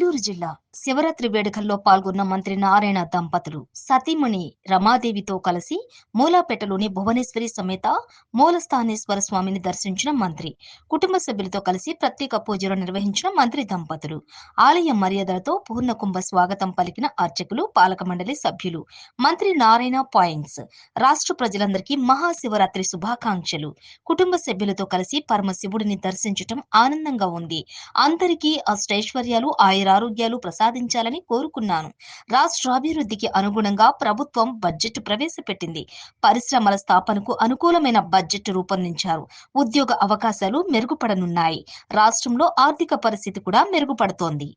నెల్లూరు జిల్లా శివరాత్రి వేడుకల్లో పాల్గొన్న మంత్రి నారాయణ దంపతులు సతీమణి రమాదేవితో కలిసి మూలాపేటలోని భువనేశ్వరి సమేత మూలస్థానేశ్వర స్వామిని దర్శించిన మంత్రి కుటుంబ సభ్యులతో కలిసి ప్రత్యేక పూజలు నిర్వహించిన మంత్రి దంపతులు ఆలయ మర్యాదలతో పూర్ణ కుంభ స్వాగతం పలికిన అర్చకులు పాలక మండలి సభ్యులు మంత్రి నారాయణ పాయింట్స్ రాష్ట్ర ప్రజలందరికీ మహాశివరాత్రి శుభాకాంక్షలు. కుటుంబ సభ్యులతో కలిసి పరమశివుడిని దర్శించటం ఆనందంగా ఉంది. అందరికీ అష్టైశ్వర్యాలు ఆయురారోగ్యాలు ప్రసాదించాలని కోరుకున్నాను. రాష్ట్రాభివృద్ధికి అనుగుణంగా ప్రభుత్వం బడ్జెట్ ప్రవేశపెట్టింది. పరిశ్రమల స్థాపనకు అనుకూలమైన బడ్జెట్ రూపొందించారు. ఉద్యోగ అవకాశాలు మెరుగుపడనున్నాయి. రాష్ట్రంలో ఆర్థిక పరిస్థితి కూడా మెరుగుపడుతోంది.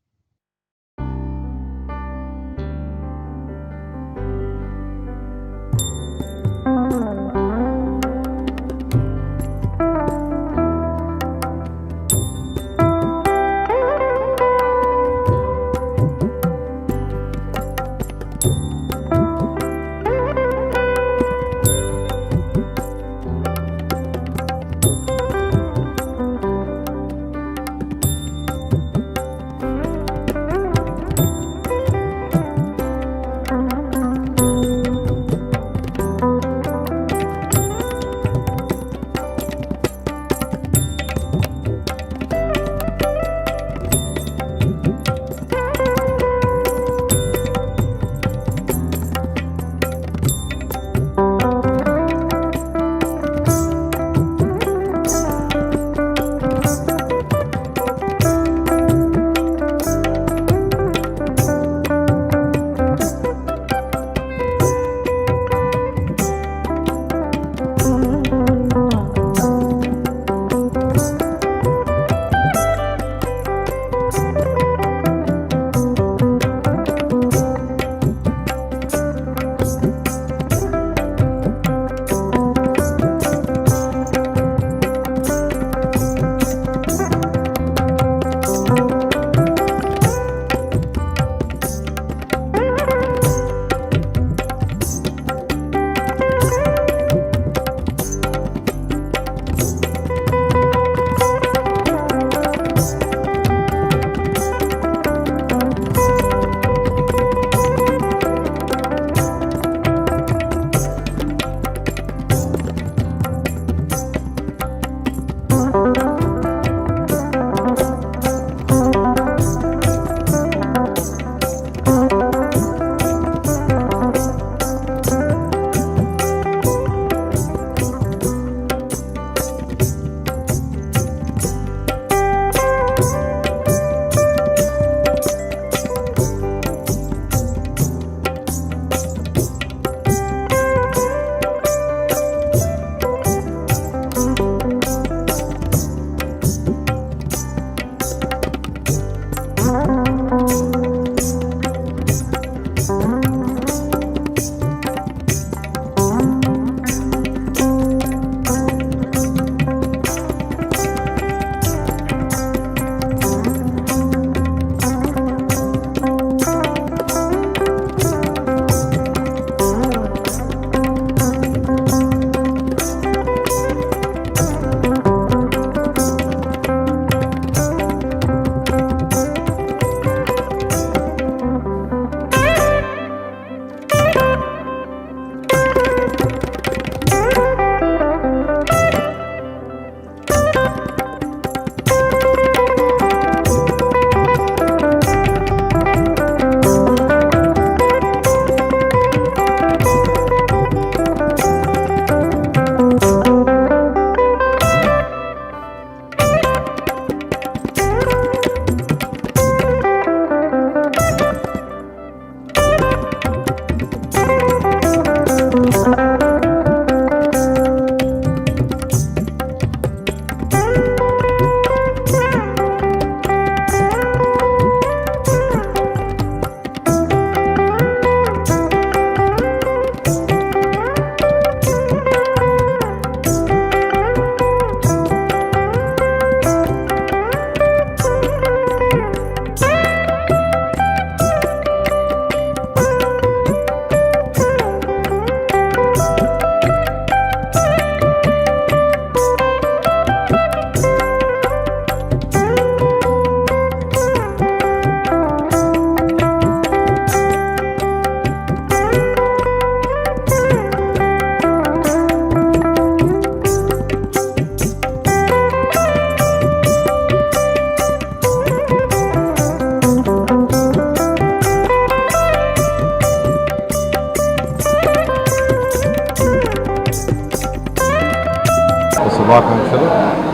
శుభాకాంక్షలు.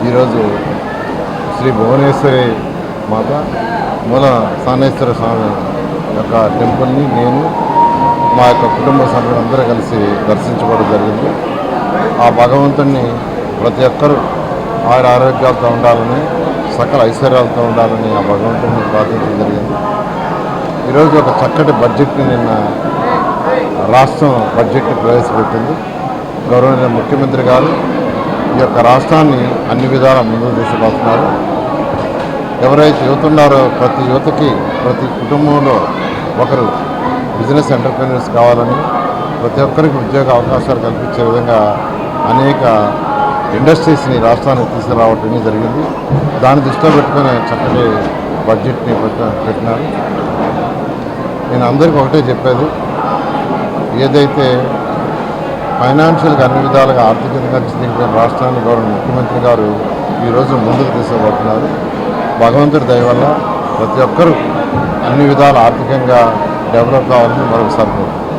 ఈరోజు శ్రీ భువనేశ్వరి మాత మూల సానేశ్వర స్వామి యొక్క టెంపుల్ని నేను మా యొక్క కుటుంబ సభ్యులందరూ కలిసి దర్శించుకోవడం జరిగింది. ఆ భగవంతుణ్ణి ప్రతి ఒక్కరూ ఆయుర ఆరోగ్యాలతో ఉండాలని సకల ఐశ్వర్యాలతో ఉండాలని ఆ భగవంతుడిని ప్రార్థించడం జరిగింది. ఈరోజు ఒక చక్కటి బడ్జెట్ని నిన్న రాష్ట్రం బడ్జెట్ని ప్రవేశపెట్టింది. గౌరవనీయ ముఖ్యమంత్రి గారు ఈ యొక్క రాష్ట్రాన్ని అన్ని విధాలా ముందుకు తీసుకొస్తున్నారు ఎవరైతే యువత ఉన్నారో ప్రతి యువతకి ప్రతి కుటుంబంలో ఒకరు బిజినెస్ ఎంటర్ప్రీనర్స్ కావాలని ప్రతి ఒక్కరికి ఉద్యోగ అవకాశాలు కల్పించే విధంగా అనేక ఇండస్ట్రీస్ని రాష్ట్రానికి తీసుకురావటం జరిగింది. దాన్ని దృష్టిలో పెట్టుకుని చక్కటి బడ్జెట్ని పెట్టినారు. నేను అందరికీ ఒకటే చెప్పేది. ఏదైతే ఫైనాన్షియల్గా అన్ని విధాలుగా ఆర్థికంగా చితికిపోయిన రాష్ట్రాన్ని గౌరవ ముఖ్యమంత్రి గారు ఈరోజు ముందుకు తీసుకుపోతున్నారు భగవంతుడి దయ వల్ల ప్రతి ఒక్కరూ అన్ని విధాల ఆర్థికంగా డెవలప్ కావాలని మరొకసారి కోరుకుంటున్నాను.